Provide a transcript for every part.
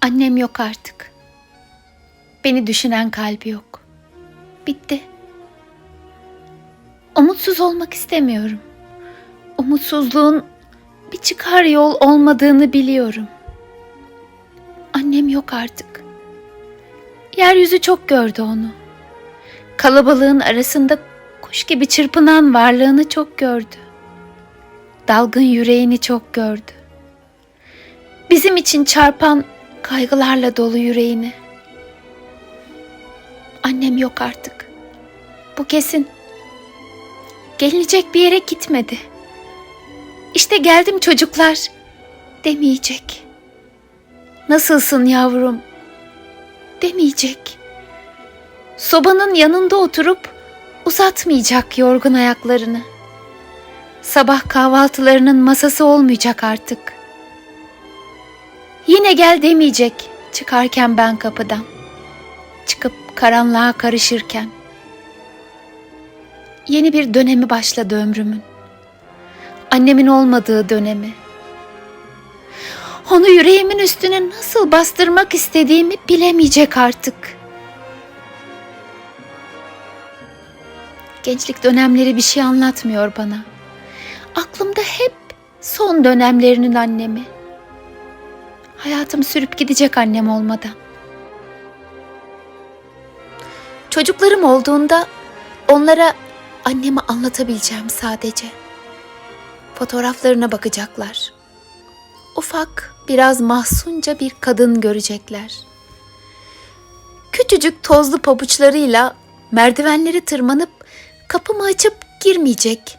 Annem yok artık. Beni düşünen kalbi yok. Bitti. Umutsuz olmak istemiyorum. Umutsuzluğun bir çıkar yol olmadığını biliyorum. Annem yok artık. Yeryüzü çok gördü onu. Kalabalığın arasında kuş gibi çırpınan varlığını çok gördü. Dalgın yüreğini çok gördü. Bizim için çarpan kaygılarla dolu yüreğini. Annem yok artık. Bu kesin. Gelinecek bir yere gitmedi. İşte geldim çocuklar demeyecek. Nasılsın yavrum demeyecek. Sobanın yanında oturup uzatmayacak yorgun ayaklarını. Sabah kahvaltılarının masası olmayacak artık. Yine gel demeyecek çıkarken ben kapıdan. Çıkıp karanlığa karışırken. Yeni bir dönemi başladı ömrümün. Annemin olmadığı dönemi. Onu yüreğimin üstüne nasıl bastırmak istediğimi bilemeyecek artık. Gençlik dönemleri bir şey anlatmıyor bana. Aklımda hep son dönemlerinin annemi. Hayatım sürüp gidecek annem olmadan. Çocuklarım olduğunda onlara annemi anlatabileceğim sadece. Fotoğraflarına bakacaklar. Ufak, biraz mahzunca bir kadın görecekler. Küçücük tozlu pabuçlarıyla merdivenleri tırmanıp kapımı açıp girmeyecek.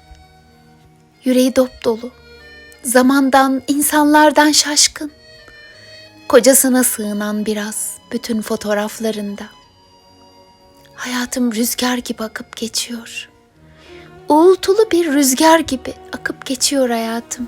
Yüreği dop dolu. Zamandan, insanlardan şaşkın. Kocasına sığınan biraz bütün fotoğraflarında. Hayatım rüzgar gibi akıp geçiyor. Uğultulu bir rüzgar gibi akıp geçiyor hayatım.